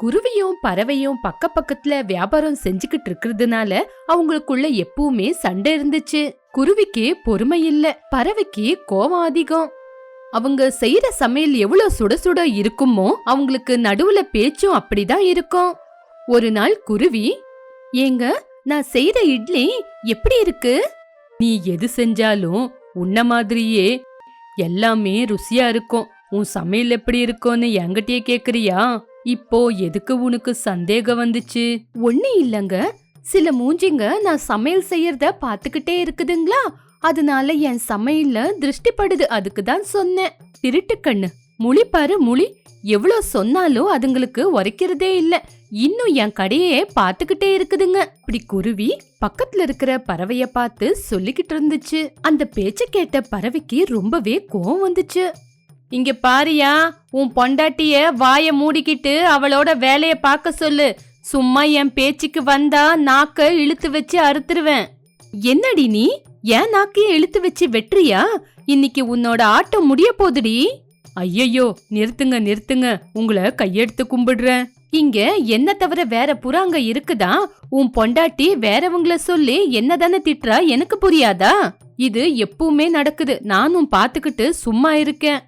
குருவியும் பறவையும் பக்க பக்கத்துல வியாபாரம் செஞ்சுக்கிட்டு இருக்கிறதுனால அவங்களுக்குள்ள எப்பவுமே சண்டை இருந்துச்சு. குருவிக்கு பொறுமை இல்ல பறவைக்கு கோவம் அதிகம். அவங்க செய்யற சமையல் எவ்வளவு சுட சுட இருக்குமோ அவங்களுக்கு நடுவுல பேச்சும் அப்படிதான் இருக்கும். ஒரு நாள் குருவி ஏங்க நான் செய்யற இட்லி எப்படி இருக்கு? நீ எது செஞ்சாலும் உன்ன மாதிரியே. எல்லாமே ருசியா இருக்கும். உன் சமையல் எப்படி இருக்கும்னு என்கிட்டயே கேக்குறியா? இப்போ எதுக்கு உனக்கு சந்தேகம் வந்துச்சு? ஒண்ணு இல்லங்க. சில மூஞ்சிங்க நான் சமையல் செய்யறத பாத்துக்கிட்டே இருக்குதுங்களா? அதனால என் சமையல்ல திருஷ்டிப்படுது அதுக்கு தான் சொன்னேன். திருட்டு கண்ணு. முழி பாரு முழி. எவ்வளவு சொன்னாலும் அதுங்களுக்கு உரைக்கிறதே இல்ல. இன்னும் என் கடையே பாத்துக்கிட்டே இருக்குதுங்க. இப்படி குருவி பக்கத்துல இருக்கிற பறவைய பார்த்து சொல்லிக்கிட்டு இருந்துச்சு. அந்த பேச்ச கேட்ட பறவைக்கு ரொம்பவே கோவம் வந்துச்சு. இங்க பாரியா உன் பொண்டாட்டிய வாய மூடிக்கிட்டு அவளோட வேலைய பார்க்க சொல்லு. சும்மா என் பேச்சுக்கு வந்தா நாக்க இழுத்து வச்சு அறுத்துருவேன். என்னடி நீ? ஏன் நாக்கையும் இழுத்து வச்சு வெட்டுறியா? இன்னைக்கு உன்னோட ஆட்டம் முடிய போதுடி. ஐயையோ நிறுத்துங்க நிறுத்துங்க. உங்களை கையெடுத்து கும்பிடுறேன். இங்க என்ன தவிர வேற புறாங்க இருக்குதா? உன் பொண்டாட்டி வேறவங்கள சொல்லி என்னதானே திட்டுறா? எனக்கு புரியாதா? இது எப்பவுமே நடக்குது. நானும் பாத்துக்கிட்டு சும்மா இருக்கேன்.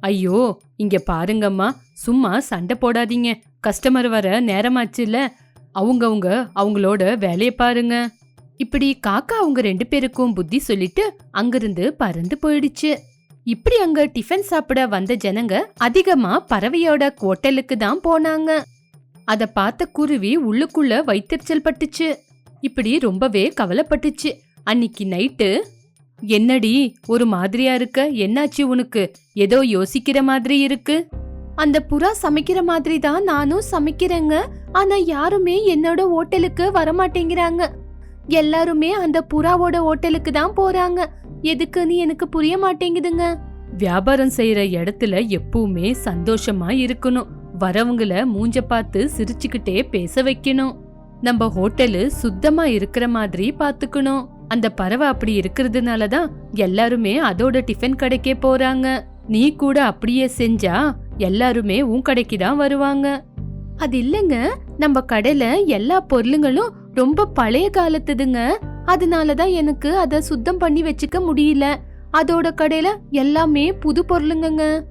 ஐயோ இங்க பாருங்கம்மா. சும்மா சண்டை போடாதீங்க. கஸ்டமர் வர நேரமாச்சுல. அவங்கவுங்க அவங்களோட வேலைய பாருங்க. இப்படி காக்கா அவங்க ரெண்டு பேருக்கும் புத்தி சொல்லிட்டு அங்கிருந்து பறந்து போயிடுச்சு. இப்படி அங்க டிஃபன் சாப்பிட வந்த ஜனங்க அதிகமா பறவையோட ஹோட்டலுக்கு தான் போனாங்க. அத பார்த்த குருவி உள்ளுக்குள்ள வைத்தறிச்சல் பட்டுச்சு. இப்படி ரொம்பவே கவலைப்பட்டுச்சு. அன்னிக்கு நைட்டு என்னடி ஒரு மாதிரியா இருக்க? என்னாச்சு உனக்கு? ஏதோ யோசிக்கிற மாதிரி இருக்கு? அந்த புறா சமைக்கிற மாதிரி தான் நானும் சமைக்கிறேங்க. ஆனா யாருமே என்னோட ஹோட்டலுக்கு வரமாட்டேங்கிறாங்க. எல்லாருமே அந்த புறாவோட ஹோட்டலுக்கு தான் போறாங்க. எதுக்குன்னு எனக்கு புரிய மாட்டேங்குதுங்க. வியாபாரம் செய்யற இடத்துல எப்பவுமே சந்தோஷமா இருக்கணும். வரவங்கள மூஞ்ச பார்த்து சிரிச்சுக்கிட்டே பேச வைக்கணும். நம்ம ஹோட்டலு சுத்தமா இருக்கிற மாதிரி பாத்துக்கணும் அந்த பறவை அப்படி இருக்கிறதுனால தான் எல்லாருமே அதோட டிஃபன் கடைக்கே போறாங்க. நீ கூட அப்படியே செஞ்சா எல்லாருமே உன் கடைக்கு தான் வருவாங்க. அது இல்லைங்க. நம்ம கடையில எல்லா பொருளுங்களும் ரொம்ப பழைய காலத்துதுங்க. அதனாலதான் எனக்கு அத சுத்தம் பண்ணி வச்சுக்க முடியல. அதோட கடையில எல்லாமே புது பொருளுங்கங்க.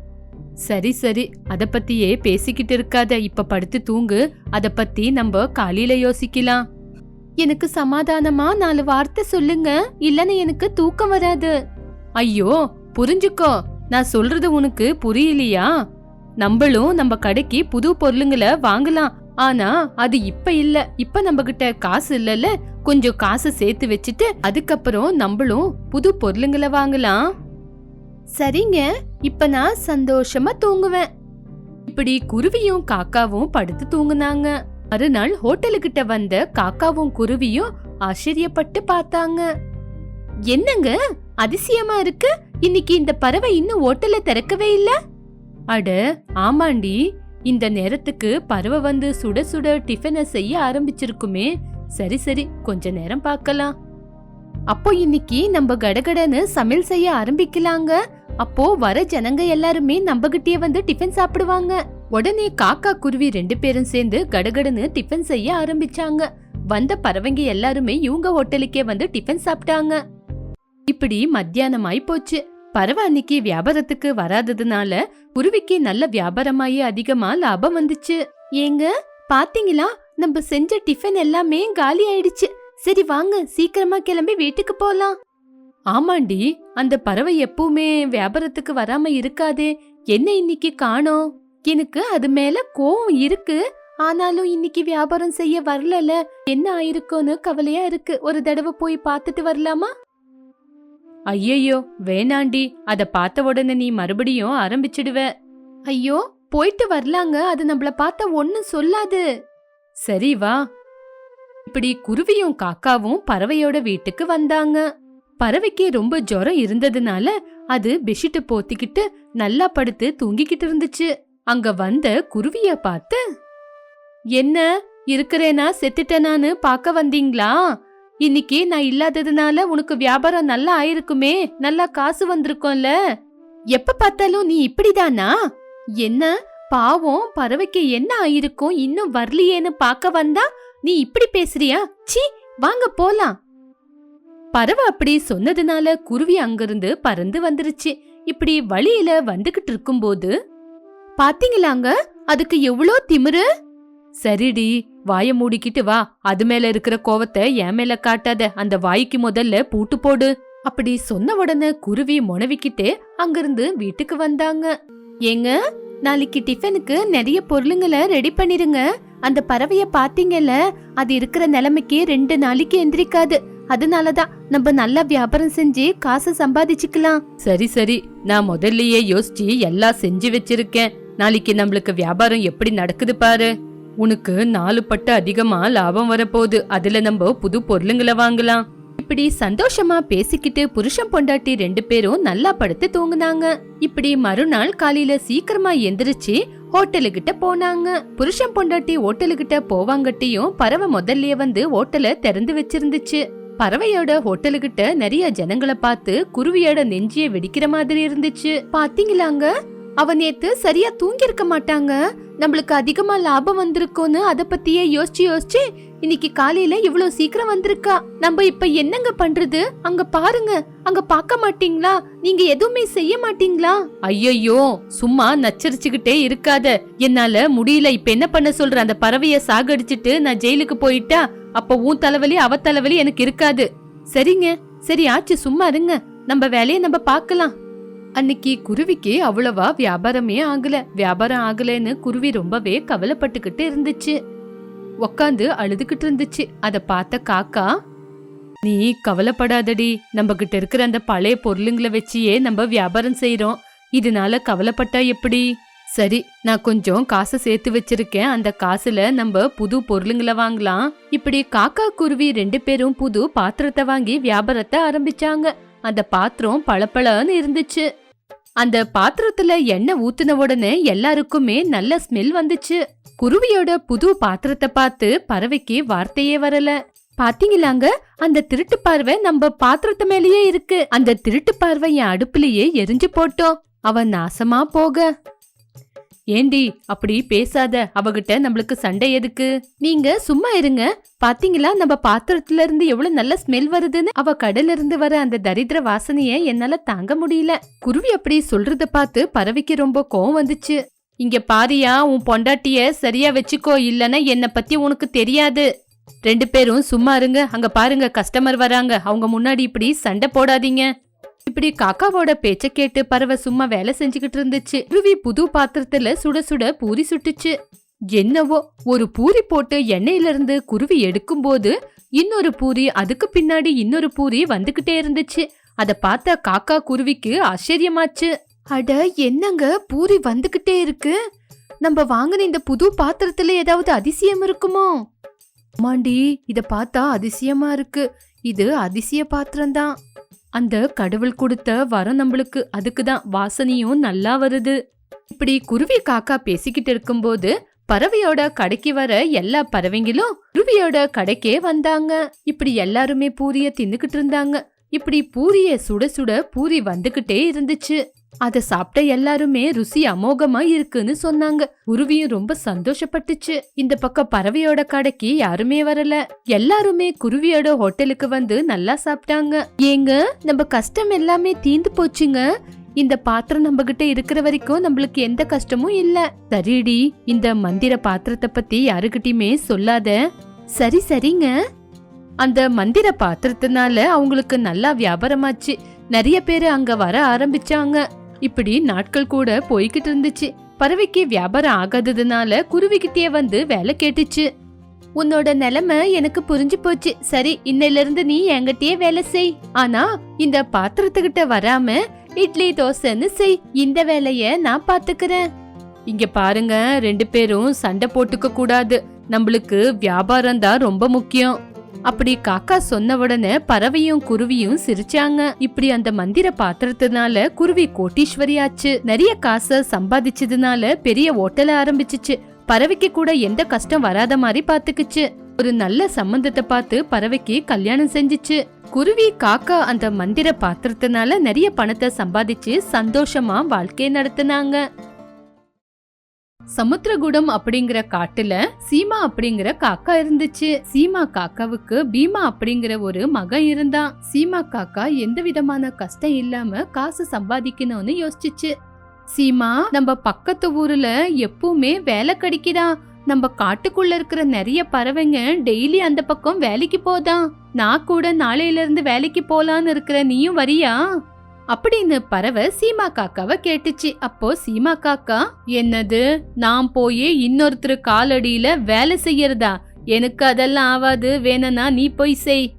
சரி சரி. அத பத்தியே பேசிக்கிட்டு இருக்காத. இப்ப படுத்து தூங்கு. அத பத்தி நம்ம காலையில யோசிக்கலாம். எனக்கு சமாதானமா நாலு வார்த்தை சொல்லுங்க. இல்லன்னு எனக்கு தூக்கம் வராது. ஐயோ புரிஞ்சுக்கோ. நான் சொல்றது உனக்கு புரியலையா? நம்மளும் நம்ம கடைக்கு புது பொருளுங்களை வாங்கலாம். ஆனா அது இப்ப இல்ல. இப்ப நம்ம கிட்ட காசு இல்லல கொஞ்சம் காசு சேர்த்து வச்சுட்டு அதுக்கப்புறம் நம்மளும் புது பொருளுங்களை வாங்கலாம். சரிங்க. இப்ப நான் சந்தோஷமா தூங்குவேன். இப்படி குருவியும் காக்காவும் படுத்து தூங்குனாங்க. மறுநாள் ஹோட்டலுக்கிட்ட வந்த காக்காவும் குருவியும் ஆச்சரியப்பட்டு பார்த்தாங்க. என்னங்க? அதிசயமா இருக்கு. இன்னைக்கு இந்த பறவை இன்னும் ஹோட்டல்ல திறக்கவே இல்ல? அட ஆமாண்டி. இந்த நேரத்துக்கு பறவை வந்து சுட சுட டிஃபனை செய்ய ஆரம்பிச்சிருக்குமே. சரி சரி கொஞ்ச நேரம் பார்க்கலாம். அப்போ இன்னைக்கு நம்ம கடகடன்னு சமையல் செய்ய ஆரம்பிக்கலாங்க. அப்போ வர ஜனங்க எல்லாருமே நம்ம வந்து டிஃபன் சாப்பிடுவாங்க. உடனே காக்கா குருவி ரெண்டு பேரும் சேர்ந்து கடகடன்னு டிஃபன் செய்ய ஆரம்பிச்சாங்க. வந்த பறவைங்க எல்லாருமே இவங்க ஹோட்டலுக்கே வந்து டிஃபன் சாப்பிட்டாங்க. இப்படி மத்தியானமாய் போச்சு. பறவை அன்னைக்கு வியாபாரத்துக்கு வராததுனால குருவிக்கு நல்ல வியாபாரமாயி அதிகமா லாபம் வந்துச்சு. ஏங்க பாத்தீங்களா? நம்ம செஞ்ச டிஃபன் எல்லாமே காலி ஆயிடுச்சு. சரி வாங்க சீக்கிரமா கிளம்பி வீட்டுக்கு போலாம். ஆமாண்டி அந்த பறவை எப்பவுமே வியாபாரத்துக்கு வராம இருக்காதே. என்ன இன்னைக்கு காணோம்? எனக்கு அது மேல கோவம் இருக்கு. ஆனாலும் இன்னைக்கு வியாபாரம் செய்ய வரலல என்ன ஆயிருக்கோன்னு கவலையா இருக்கு. ஒரு தடவை போய் பார்த்துட்டு வரலாமா? ஐயையோ வேணாண்டி. அத பார்த்த உடனே நீ மறுபடியும் ஆரம்பிச்சிடுவ. ஐயோ போயிட்டு வரலாங்க. அது நம்மள பார்த்த ஒண்ணும் சொல்லாது. சரி வா. இப்படி குருவியும் காக்காவும் பறவையோட வீட்டுக்கு வந்தாங்க. பறவைக்கு ரொம்ப ஜுரம் இருந்ததுனால அது பெஷிட்டு போத்திக்கிட்டு நல்லா படுத்து தூங்கிக்கிட்டு இருந்துச்சு. அங்க வந்த குருவிய பார்த்து என்ன இருக்கிறேனா செத்துட்டேனான்னு பார்க்க வந்தீங்களா? இன்னைக்கு நான் இல்லாததுனால உனக்கு வியாபாரம் நல்லா ஆயிருக்குமே நல்லா காசு வந்திருக்கும்ல. எப்ப பார்த்தாலும் நீ இப்படிதானா? என்ன பாவம் பறவைக்கு என்ன ஆயிருக்கும் இன்னும் வரலையேன்னு பார்க்க வந்தா நீ இப்படி பேசுறியா? சி வாங்க போலாம். பறவை அப்படி சொன்னதுனால குருவி அங்கிருந்து பறந்து வந்துருச்சு. இப்படி வழியில வந்துகிட்டு இருக்கும்போது பாத்தீங்களாங்க? அதுக்கு எவ்வளோ திமிரு? சரிடி வாய மூடிக்கிட்டு வா. அது மேல இருக்கிற கோவத்தை என் மேல காட்டாத. அந்த வாய்க்கு முதல்ல பூட்டு போடு. அப்படி சொன்ன உடனே குருவி முனவிக்கிட்டே அங்கிருந்து வீட்டுக்கு வந்தாங்க. ஏங்க நாளைக்கு டிஃபனுக்கு நிறைய பொருளுங்களை ரெடி பண்ணிருங்க. அந்த பறவைய பாத்தீங்கல்ல அது இருக்கிற நிலைமைக்கு ரெண்டு நாளைக்கு எந்திரிக்காது. அதனாலதான் நம்ம நல்லா வியாபாரம் செஞ்சு காசு சம்பாதிச்சுக்கலாம். சரி சரி. நான் முதல்லயே யோசிச்சு எல்லாம் செஞ்சு வச்சிருக்கேன். நாளைக்கு நம்மளுக்கு வியாபாரம் எப்படி நடக்குது பாரு? உனக்கு நாலு பட்டு அதிகமா லாபம் வரப்போகுது. அதுல நம்ம புது பொருளுங்களை வாங்கலாம். இப்படி சந்தோஷமா பேசிக்கிட்டு புருஷன் பொண்டாட்டி ரெண்டு பேரும் நல்லா படுத்து தூங்குனாங்க. இப்படி மறுநாள் காலையில சீக்கிரமா எந்திரிச்சு ஹோட்டலுக்கிட்ட போனாங்க. புருஷன் பொண்டாட்டி ஹோட்டலுக்கிட்ட போவாங்கட்டியும் பறவை முதல்லயே வந்து ஹோட்டலை திறந்து வச்சிருந்துச்சு. பறவையோட ஹோட்டலுக்கிட்ட நிறைய ஜனங்களை பார்த்து குருவியோட நெஞ்சிய வெடிக்கிற மாதிரி இருந்துச்சு. பாத்தீங்களாங்க? அவ நேத்து சரியா தூங்கியிருக்க மாட்டாங்க. நம்மளுக்கு அதிகமா லாபம் வந்திருக்கும்னு அத பத்தியே யோசிச்சு யோசிச்சு இன்னைக்கு காலையில இவ்வளவு சீக்கிரம் வந்திருக்கா. நம்ம இப்ப என்னங்க பண்றது? அங்க பாருங்க. அங்க பார்க்க மாட்டீங்களா? நீங்க எதுவுமே செய்ய மாட்டீங்களா? ஐயோ சும்மா நச்சரிச்சுக்கிட்டே இருக்காத. என்னால முடியல. இப்ப என்ன பண்ண சொல்ற? அந்த பறவைய சாகடிச்சிட்டு நான் ஜெயிலுக்கு போயிட்டா அப்ப உன் தலைவலி அவ தலைவலி எனக்கு இருக்காது. சரிங்க. சரி ஆச்சு. சும்மா இருங்க. நம்ம வேலையை நம்ம பார்க்கலாம். அன்னைக்கு குருவிக்கு அவ்வளவா வியாபாரமே ஆகல. வியாபாரம் ஆகலைன்னு குருவி ரொம்பவே கவலைப்பட்டுக்கிட்டு இருந்துச்சு. உக்காந்து அழுதுகிட்டு இருந்துச்சு. அத பார்த்த காக்கா நீ கவலைப்படாதடி. நம்ம கிட்ட இருக்கிற அந்த பழைய பொருளுங்களை வச்சியே நம்ம வியாபாரம் செய்யறோம் இதனால கவலைப்பட்டா எப்படி? சரி நான் கொஞ்சம் காசை சேர்த்து வச்சிருக்கேன். அந்த காசுல நம்ம புது பொருளுங்களை வாங்கலாம். இப்படி காக்கா குருவி ரெண்டு பேரும் புது பாத்திரத்தை வாங்கி வியாபாரத்தை ஆரம்பிச்சாங்க. அந்த பாத்திரம் பளபளன்னு இருந்துச்சு. அந்த பாத்திரத்துல எண்ணெய் ஊத்துன உடனே எல்லாருக்குமே நல்ல ஸ்மெல் வந்துச்சு. குருவியோட புது பாத்திரத்தை பார்த்து பறவைக்கு வார்த்தையே வரல. பாத்தீங்களாங்க? அந்த திருட்டு பார்வை நம்ம பாத்திரத்து மேலேயே இருக்கு. அந்த திருட்டு பார்வை என் அடுப்புலயே எரிஞ்சு போட்டோம். அவன் நாசமா போக. ஏண்டி அப்படி பேசாத. அவகிட்ட நம்மளுக்கு சண்டை எதுக்கு? நீங்க சும்மா இருங்க. பாத்தீங்களா நம்ம பாத்திரத்துல இருந்து எவ்வளவு நல்ல ஸ்மெல் வருதுன்னு? அவ கடல இருந்து வர அந்த தரித்திர வாசனைய என்னால தாங்க முடியல. குருவி அப்படி சொல்றத பார்த்து பறவைக்கு ரொம்ப கோவம் வந்துச்சு. இங்க பாரியா உன் பொண்டாட்டிய சரியா வச்சுக்கோ இல்லனா என்ன பத்தி உனக்கு தெரியாது. ரெண்டு பேரும் சும்மா இருங்க. அங்க பாருங்க கஸ்டமர் வராங்க. அவங்க முன்னாடி இப்படி சண்டை போடாதீங்க. இப்படி காக்காவோட பேச்ச கேட்டு பறவை சும்மா வேலை செஞ்சுக்கிட்டு இருந்துச்சு. குருவி புது பாத்திரத்துல சுட சுட பூரி சுட்டுச்சு. என்னவோ ஒரு பூரி போட்டு எண்ணெயில இருந்து குருவி எடுக்கும்போது இன்னொரு பூரி அதுக்கு பின்னாடி இன்னொரு பூரி வந்துகிட்டே இருந்துச்சு. அத பார்த்த காக்கா குருவிக்கு ஆச்சரியமாச்சு. அட என்னங்க பூரி வந்துகிட்டே இருக்கு? நம்ம வாங்கின இந்த புது பாத்திரத்துல ஏதாவது அதிசயம் இருக்குமோ? மாண்டி இத பார்த்தா அதிசயமா இருக்கு. இது அதிசய பாத்திரம்தான். அந்த கடவுள் கொடுத்த வரம் நம்மளுக்கு அதுக்கு தான் வாசனையும் நல்லா வருது. இப்படி குருவி காக்கா பேசிக்கிட்டு இருக்கும்போது பறவையோட கடைக்கு வர எல்லா பறவைங்களும் குருவியோட கடைக்கே வந்தாங்க. இப்படி எல்லாருமே பூரிய தின்னுக்கிட்டு இருந்தாங்க. இப்படி பூரிய சுட சுட பூரி வந்துகிட்டே இருந்துச்சு. அத சாப்பிட்ட எல்லாருமே ருசி அமோகமா இருக்குன்னு சொன்னாங்க. குருவியும் ரொம்ப சந்தோஷப்பட்டுச்சு. இந்த பக்கம் பறவையோட கடைக்கு யாருமே வரல. எல்லாருமே குருவியோட ஹோட்டலுக்கு வந்து நல்லா சாப்பிட்டாங்க. ஏங்க நம்ம கஷ்டம் எல்லாமே தீந்து போச்சுங்க. இந்த பாத்திரம் நம்ம கிட்ட இருக்கிற வரைக்கும் நம்மளுக்கு எந்த கஷ்டமும் இல்ல. சரிடி இந்த மந்திர பாத்திரத்தை பத்தி யாருகிட்டயுமே சொல்லாத. சரி சரிங்க. அந்த மந்திர பாத்திரத்தினால அவங்களுக்கு நல்லா வியாபாரமாச்சு. நிறைய பேர் அங்க வர ஆரம்பிச்சாங்க. இப்படி நாட்கள் கூட போய்கிட்டு இருந்துச்சு. பறவைக்கு வியாபாரம் ஆகாததுனால குருவிக்கிட்டே வந்து வேலை கேட்டுச்சு. உன்னோட நிலைமை எனக்கு புரிஞ்சு போச்சு. சரி இன்னையில இருந்து நீ என்கிட்டயே வேலை செய். ஆனா இந்த பாத்திரத்துக்கிட்ட வராம இட்லி தோசைன்னு செய். இந்த வேலைய நான் பாத்துக்கிறேன். இங்க பாருங்க ரெண்டு பேரும் சண்டை போட்டுக்க கூடாது. நம்மளுக்கு வியாபாரம் தான் ரொம்ப முக்கியம். அப்படி காக்கா சொன்ன உடனே பறவையும் குருவியும் சிரிச்சாங்க. இப்படி அந்த மந்திர பாத்திரத்தினால குருவி கோட்டீஸ்வரி ஆச்சு நிறைய காசை சம்பாதிச்சதுனால பெரிய ஓட்டல ஆரம்பிச்சுச்சு. பறவைக்கு கூட எந்த கஷ்டம் வராத மாதிரி பாத்துக்குச்சு. ஒரு நல்ல சம்பந்தத்தை பார்த்து பறவைக்கு கல்யாணம் செஞ்சுச்சு. குருவி காக்கா அந்த மந்திர பாத்திரத்தினால நிறைய பணத்தை சம்பாதிச்சு சந்தோஷமா வாழ்க்கையை நடத்தினாங்க. சமுத்திரகுடம் அப்படிங்கிற காட்டுல சீமா அப்படிங்கிற காக்கா இருந்துச்சு. சீமா காக்காவுக்கு பீமா அப்படிங்கிற ஒரு மகன் இருந்தான். சீமா காக்கா எந்த விதமான கஷ்டம் இல்லாம காசு சம்பாதிக்கணும்னு யோசிச்சுச்சு. சீமா நம்ம பக்கத்து ஊர்ல எப்பவுமே வேலை கிடைக்குதா? நம்ம காட்டுக்குள்ள இருக்கிற நிறைய பறவைங்க டெய்லி அந்த பக்கம் வேலைக்கு போதான். நான் கூட நாளையில இருந்து வேலைக்கு போலான்னு இருக்கிற நீயும் வரியா? அப்படின்னு பறவை சீமா காக்காவை கேட்டுச்சு. அப்போ சீமா காக்கா என்னது? நான் போய் இன்னொருத்தர் காலடியில வேலை செய்யறதா? எனக்கு அதெல்லாம் ஆவாது. வேணும்னா நீ போய் செய்.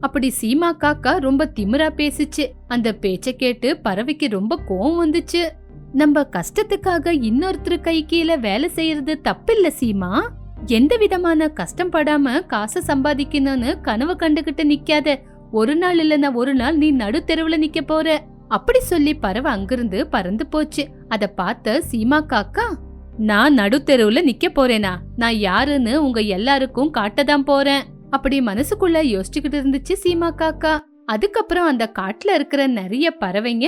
அப்படி சீமா காக்கா ரொம்ப திமிரா பேசிச்சு. அந்த பேச்ச கேட்டு பறவைக்கு ரொம்ப கோவம் வந்துச்சு. நம்ம கஷ்டத்துக்காக இன்னொருத்தர் கை கீழே வேலை செய்யறது தப்பில்ல சீமா. எந்த விதமான கஷ்டம் படாம காசை சம்பாதிக்கணும்னு கனவு கண்டுகிட்டு நிக்காத. ஒரு நாள் இல்லைன்னா ஒரு நாள் நீ நடு தெருவுல நிக்க போற. அப்படி சொல்லி பறவை அங்கிருந்து பறந்து போச்சு. அத பார்த்த சீமா காக்கா நான் நடுத்தெருவுல நிக்க போறேனா? நான் யாருன்னு உங்க எல்லாருக்கும் காட்டதான் போறேன். அப்படி மனசுக்குள்ள யோசிச்சுக்கிட்டு இருந்துச்சு சீமா காக்கா. அதுக்கப்புறம் அந்த காட்டுல இருக்கிற நிறைய பறவைங்க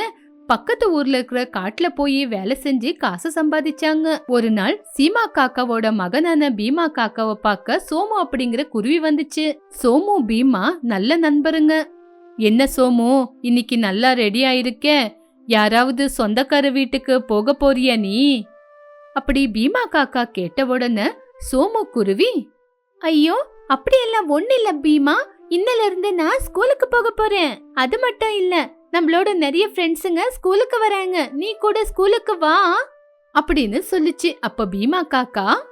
பக்கத்து ஊர்ல இருக்கிற காட்டுல போய் வேலை செஞ்சு காசு சம்பாதிச்சாங்க. ஒரு நாள் சீமா காக்காவோட மகனான பீமா காக்காவை பார்க்க சோமு அப்படிங்கிற குருவி வந்துச்சு. சோமு பீமா நல்ல நண்பருங்க. என்ன சோமு இன்னைக்கு நல்லா ரெடி ஆயிருக்க? யாராவது சொந்தக்கார வீட்டுக்கு போக போறியா நீ? அப்படி பீமா காக்கா கேட்ட உடனே சோமு குருவி ஐயோ அப்படியெல்லாம் ஒண்ணு இல்ல பீமா. இன்னல இருந்து நான் ஸ்கூலுக்கு போக போறேன். அது மட்டும் இல்ல நம்மளோட நிறைய ஃப்ரெண்ட்ஸுங்க ஸ்கூலுக்கு வராங்க. நீ கூட ஸ்கூலுக்கு வா. அப்படின்னு சொல்லுச்சு. அப்ப பீமா காக்கா.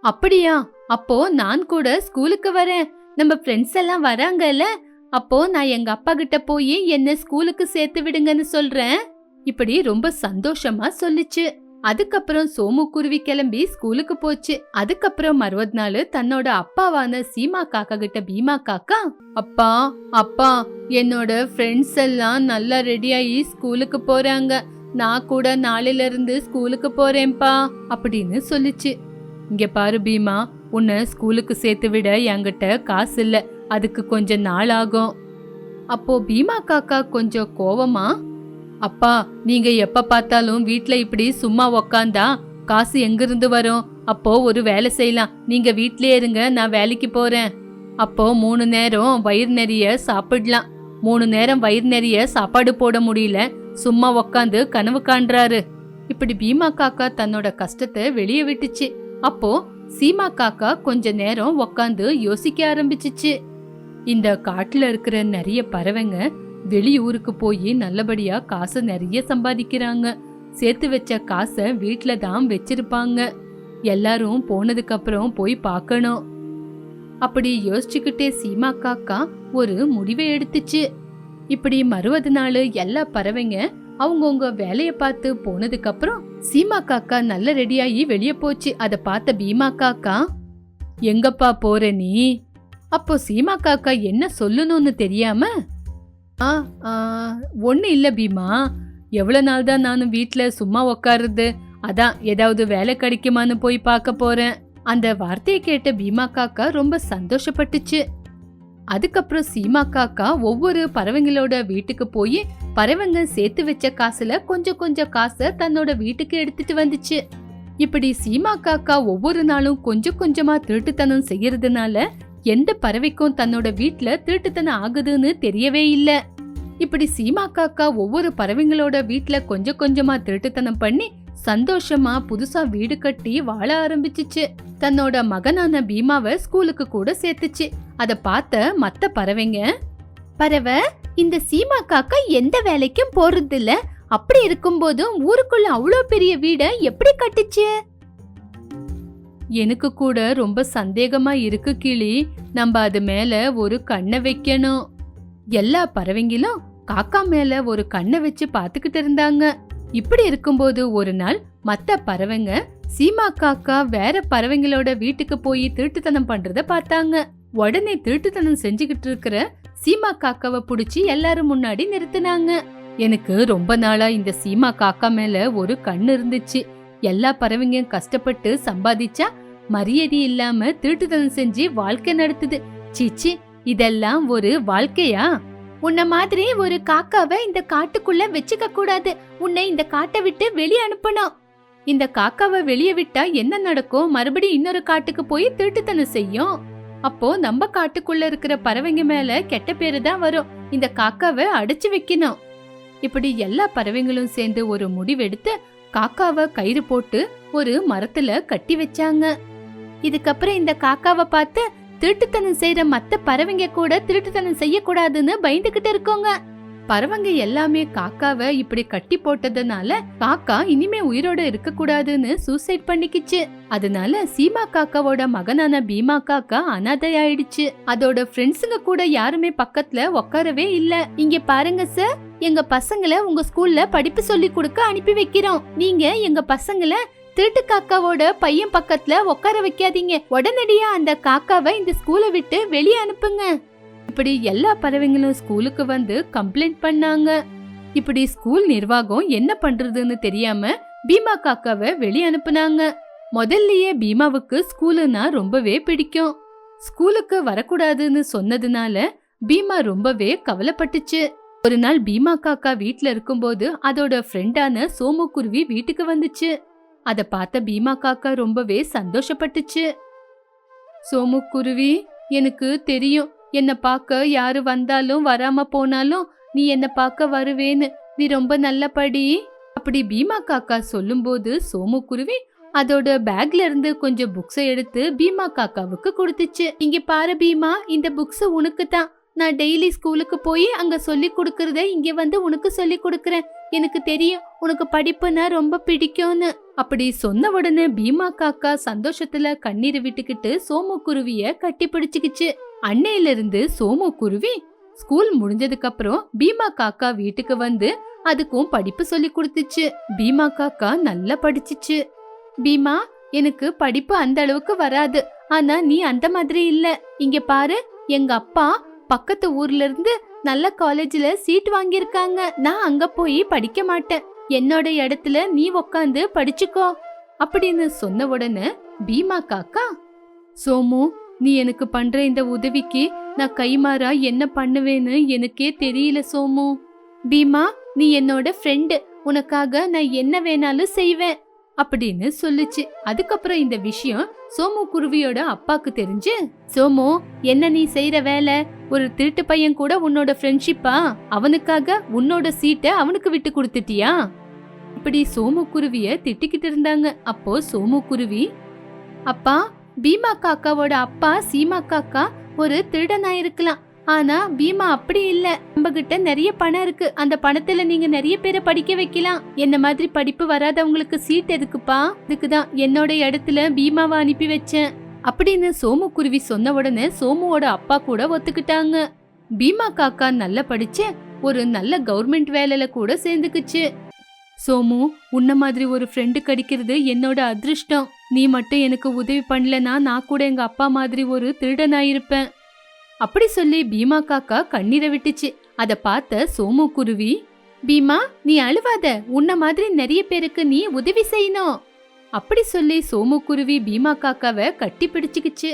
அப்படியா? அப்போ நான் கூட ஸ்கூலுக்கு வரேன். நம்ம ஃப்ரெண்ட்ஸ் எல்லாம் வராங்கல்ல? அப்போ நான் எங்க அப்பா கிட்ட போய் என்ன ஸ்கூலுக்கு சேர்த்து விடுங்கன்னு சொல்றேன். இப்படி ரொம்ப சந்தோஷமா சொல்லுச்சு. அதுக்கப்புறம் சோமு குருவி கிளம்பி ஸ்கூலுக்கு போச்சு. அதுக்கப்புறம் மறுபது நாள் தன்னோட அப்பாவான சீமா காக்கா கிட்ட பீமா காக்கா அப்பா அப்பா என்னோட ஃப்ரெண்ட்ஸ் எல்லாம் நல்லா ரெடியாகி ஸ்கூலுக்கு போறாங்க. நான் கூட நாளையில இருந்து ஸ்கூலுக்கு போறேன்ப்பா அப்படின்னு சொல்லிச்சு. இங்க பாரு பீமா உன்னை ஸ்கூலுக்கு சேர்த்து விட என்கிட்ட காசு இல்லை. அதுக்கு கொஞ்சம் நாள் ஆகும். அப்போ பீமா காக்கா கொஞ்சம் கோவமா அப்பா நீங்க எப்ப பார்த்தாலும் வீட்ல இப்படி சும்மா உக்காந்தா காசு எங்கிருந்து வரும்? அப்போ ஒரு வேலை செய்யலாம். நீங்க வீட்லயே இருங்க நான் வேலைக்கு போறேன். அப்போ மூணு நேரம் வயிறு நிறைய சாப்பிடலாம். மூணு நேரம் வயிறு நிறைய சாப்பாடு போட முடியல. சும்மா உக்காந்து கனவு காண்றாரு. இப்படி பீமா காக்கா தன்னோட கஷ்டத்தை வெளியே விட்டுச்சு. அப்போ சீமா காக்கா கொஞ்ச நேரம் உக்காந்து யோசிக்க ஆரம்பிச்சிச்சு. இந்த காட்டுல இருக்கிற நிறைய பறவைங்க வெளியூருக்கு போய் நல்லபடியா காசு நிறைய சம்பாதிக்கிறாங்க. சேர்த்து வச்ச காசை வீட்டில் தான் வச்சிருப்பாங்க. எல்லாரும் போனதுக்கு அப்புறம் போய் பார்க்கணும். அப்படி யோசிச்சுக்கிட்டே சீமா காக்கா ஒரு முடிவை எடுத்துச்சு. இப்படி மறுவது நாள் எல்லா பறவைங்க அவங்கவுங்க வேலையை பார்த்து போனதுக்கு அப்புறம் சீமா காக்கா நல்ல ரெடியாகி வெளியே போச்சு. அதை பார்த்த பீமா காக்கா எங்கப்பா போற நீ? அப்போ சீமா காக்கா என்ன சொல்லணும்னு தெரியாம ஆ ஒன்றும் இல்லை பீமா. எவ்வளோ நாள் தான் நானும் வீட்டில் சும்மா உக்காருது அதான் ஏதாவது வேலை கிடைக்குமான்னு போய் பார்க்க போகிறேன் அந்த வார்த்தையை கேட்ட பீமா காக்கா ரொம்ப சந்தோஷப்பட்டுச்சு. அதுக்கப்புறம் சீமா காக்கா ஒவ்வொரு பறவைங்களோட வீட்டுக்கு போய் பறவைங்க சேர்த்து வச்ச காசுல கொஞ்சம் கொஞ்சம் காசை தன்னோட வீட்டுக்கு எடுத்துட்டு வந்துச்சு. இப்படி சீமா காக்கா ஒவ்வொரு நாளும் கொஞ்சம் கொஞ்சமா திருட்டுத்தனம் செய்யறதுனால எந்த பறவைக்கும் தன்னோட வீட்டுல திருட்டுத்தனம் ஆகுதுன்னு தெரியவே இல்ல. இப்படி சீமா காக்கா ஒவ்வொரு பறவைங்களோட வீட்டுல கொஞ்சம் கொஞ்சமா திருட்டுத்தனம் பண்ணி சந்தோஷமா புதுசா வீடு கட்டி வாழ ஆரம்பிச்சுச்சு. தன்னோட மகனான பீமாவை ஸ்கூலுக்கு கூட சேர்த்துச்சு. அத பார்த்த மத்த பறவைங்க பறவை இந்த சீமா காக்கா எந்த வேலைக்கும் போறது இல்ல அப்படி இருக்கும்போதும் ஊருக்குள்ள அவ்வளோ பெரிய வீடை எப்படி கட்டுச்சு? எனக்கு கூட ரொம்ப சந்தேகமா இருக்கு கிளி. நம்ம அது மேல ஒரு கண்ணை வைக்கணும். எல்லா பறவைங்களும் காக்கா மேல ஒரு கண்ணை வச்சு பாத்துக்கிட்டு இருந்தாங்க. இப்படி இருக்கும்போது ஒரு நாள் மத்த பறவைங்க சீமா காக்கா வேற பறவைங்களோட வீட்டுக்கு போய் திருட்டுத்தனம் பண்றத பார்த்தாங்க. உடனே திருட்டுத்தனம் செஞ்சுக்கிட்டு இருக்கிற சீமா காக்காவை புடிச்சு எல்லாரும் முன்னாடி நிறுத்தினாங்க. எனக்கு ரொம்ப நாளா இந்த சீமா காக்கா மேல ஒரு கண் இருந்துச்சு. எல்லா பறவைங்க கஷ்டப்பட்டு சம்பாதிச்சா மரியாதை இல்லாம திருட்டுத்தனம் செஞ்சு வாழ்க்கை நடத்துது. சீச்சி இதெல்லாம் ஒரு வாழ்க்கையா? உன்ன மாதிரி ஒரு காக்காவை இந்த காட்டுக்குள்ள வச்சுக்க கூடாது. உன்னை இந்த காட்டை விட்டு வெளியே அனுப்பணும். இந்த காக்காவை வெளியே விட்டா என்ன நடக்கும்? மறுபடியும் இன்னொரு காட்டுக்கு போய் திருட்டுத்தனம் செய்யும். அப்போ நம்ம காட்டுக்குள்ள இருக்கிற பறவைங்க மேல கெட்ட பேரு தான் வரும். இந்த காக்காவை அடைச்சு வைக்கணும். இப்படி எல்லா பறவைங்களும் சேர்ந்து ஒரு முடிவெடுத்து காக்காவை கயிறு போட்டு ஒரு மரத்துல கட்டி வச்சாங்க. இதுக்கப்புறம் இந்த காக்காவை பார்த்து திருட்டுத்தனம் செய்யற மத்த பறவைங்க கூட திருட்டுத்தனம் செய்யக்கூடாதுன்னு பயந்துகிட்டு இருக்கோங்க. பறவைங்க எல்லாமே காக்காவை இப்படி கட்டி போட்டதுனால காக்கா இனிமே உயிரோட இருக்க கூடாதுன்னு சூசைட் பண்ணிக்கிச்சு. அதனால சீமா காக்காவோட மகனான பீமா காக்கா அனாதை ஆயிடுச்சு. அதோட ஃப்ரெண்ட்ஸுங்க கூட யாருமே பக்கத்துல உட்காரவே இல்ல. இங்க பாருங்க சார் எங்க பசங்களை உங்க ஸ்கூல்ல படிப்பு சொல்லி கொடுக்க அனுப்பி வைக்கிறோம். நீங்க எங்க பசங்களை திருட்டு காக்காவோட பையன் பக்கத்துல உட்கார வைக்காதீங்க. உடனடியா அந்த காக்காவை இந்த ஸ்கூலை விட்டு வெளியே அனுப்புங்க. இப்படி எல்லா பறவைங்களும் ஸ்கூலுக்கு வந்து கம்ப்ளைண்ட் பண்ணாங்க. இப்படி ஸ்கூல் நிர்வாகம் என்ன பண்றதுன்னு தெரியாம பீமா காக்காவை வெளியே அனுப்புனாங்க. முதல்லயே பீமாவுக்கு ஸ்கூலுனா ரொம்பவே பிடிக்கும். ஸ்கூலுக்கு வரக்கூடாதுன்னு சொன்னதுனால பீமா ரொம்பவே கவலைப்பட்டுச்சு. ஒரு நாள் பீமா காக்கா வீட்ல இருக்கும்போது அதோட ஃப்ரெண்டான சோமு குருவி வீட்டுக்கு வந்துச்சு. அத பார்த்த பீமா காக்கா ரொம்பவே சந்தோஷப்பட்டுச்சு. சோமு குருவி எனக்கு தெரியும். என்னை பார்க்க யாரு வந்தாலும் வராம போனாலும் நீ என்னை பார்க்க வருவேன்னு. நீ ரொம்ப நல்லபடி. அப்படி பீமா காக்கா சொல்லும்போது சோமு குருவி அதோட பேக்ல இருந்து கொஞ்சம் புக்ஸை எடுத்து பீமா காக்காவுக்கு கொடுத்துச்சு. இங்க பாரு பீமா இந்த புக்ஸ் உனக்கு தான் நான் டெய்லி ஸ்கூலுக்கு போய் அங்க சொல்லி கொடுக்கறத இங்க வந்து உனக்கு சொல்லி கொடுக்கறேன். எனக்கு தெரியும் உனக்கு படிப்புனா ரொம்ப பிடிக்கும்னு. அப்படி சொன்ன உடனே பீமா காக்கா சந்தோஷத்துல கண்ணீரை விட்டுக்கிட்டு சோமு குருவிய கட்டி பிடிச்சுக்கிச்சு. அன்னையில இருந்து சோமு குருவி ஸ்கூல் முடிஞ்சதுக்கு அப்புறம் பீமா காக்கா வீட்டுக்கு வந்து அதுக்கும் படிப்பு சொல்லி கொடுத்துச்சு. பீமா காக்கா நல்லா படிச்சுச்சு. பீமா எனக்கு படிப்பு அந்த அளவுக்கு வராது. ஆனா நீ அந்த மாதிரி இல்ல. இங்க பாரு எங்க அப்பா பக்கத்து ஊர்ல இருந்து நல்ல காலேஜ்ல சீட் வாங்கியிருக்காங்க. நான் அங்க போய் படிக்க மாட்டேன். என்னோட இடத்துல நீ உக்காந்து படிச்சுக்கோ. அப்படின்னு சொன்ன உடனே பீமா காக்கா சோமு நீ எனக்கு பண்ற இந்த உதவிக்கு நான் கைமாறா என்ன பண்ணுவேன்னு எனக்கே தெரியல சோமு. பீமா நீ என்னோட ஃப்ரெண்டு உனக்காக நான் என்ன வேணாலும் செய்வேன். அப்படின்னு சொல்லுச்சு. அதுக்கப்புறம் இந்த விஷயம் சோமு குருவியோட அப்பாக்கு தெரிஞ்சு சோமு என்ன நீ செய்யற வேலை? ஒரு திருட்டு பையன் கூட உன்னோட ஃப்ரெண்ட்ஷிப்பா அவனுக்காக உன்னோட சீட்டை அவனுக்கு விட்டு கொடுத்துட்டியா? இப்படி சோமு குருவிய திட்டிக்கிட்டு இருந்தாங்க. அப்போ சோமு குருவி அப்பா பீமா காக்காவோட அப்பா சீமா காக்கா ஒரு திருடனா இருக்கலாம். ஆனா பீமா அப்படி இல்ல. நம்ம கிட்ட நிறைய பணம் இருக்கு. அந்த பணத்துல நீங்க நிறைய பேரை படிக்க வைக்கலாம். என்ன மாதிரி படிப்பு வராதவங்களுக்கு சீட் எதுக்குப்பா? இதுக்குதான் என்னோட இடத்துல பீமாவை அனுப்பி வச்சேன். அப்படின்னு சோமு குருவி சொன்ன உடனே சோமுவோட அப்பா கூட ஒத்துக்கிட்டாங்க. பீமா காக்கா நல்லா படிச்சு ஒரு நல்ல கவர்மெண்ட் வேலையில கூட சேர்ந்துக்குச்சு. சோமு உன்ன மாதிரி ஒரு ஃப்ரெண்டு கிடைக்கிறது என்னோட அதிர்ஷ்டம். நீ மட்டும் எனக்கு உதவி பண்ணலனா நான் கூட எங்க அப்பா மாதிரி ஒரு திருடனாயிருப்பேன் அப்படி சொல்லி பீமா காக்கா கண்ணீரை விட்டுச்சு. அத பார்த்த சோமு குருவி பீமா நீ அழுவாத. உன்ன மாதிரி நிறைய பேருக்கு நீ உதவி செய்யணும். அப்படி சொல்லி சோமு குருவி பீமா காக்காவை கட்டி பிடிச்சுக்கிச்சு.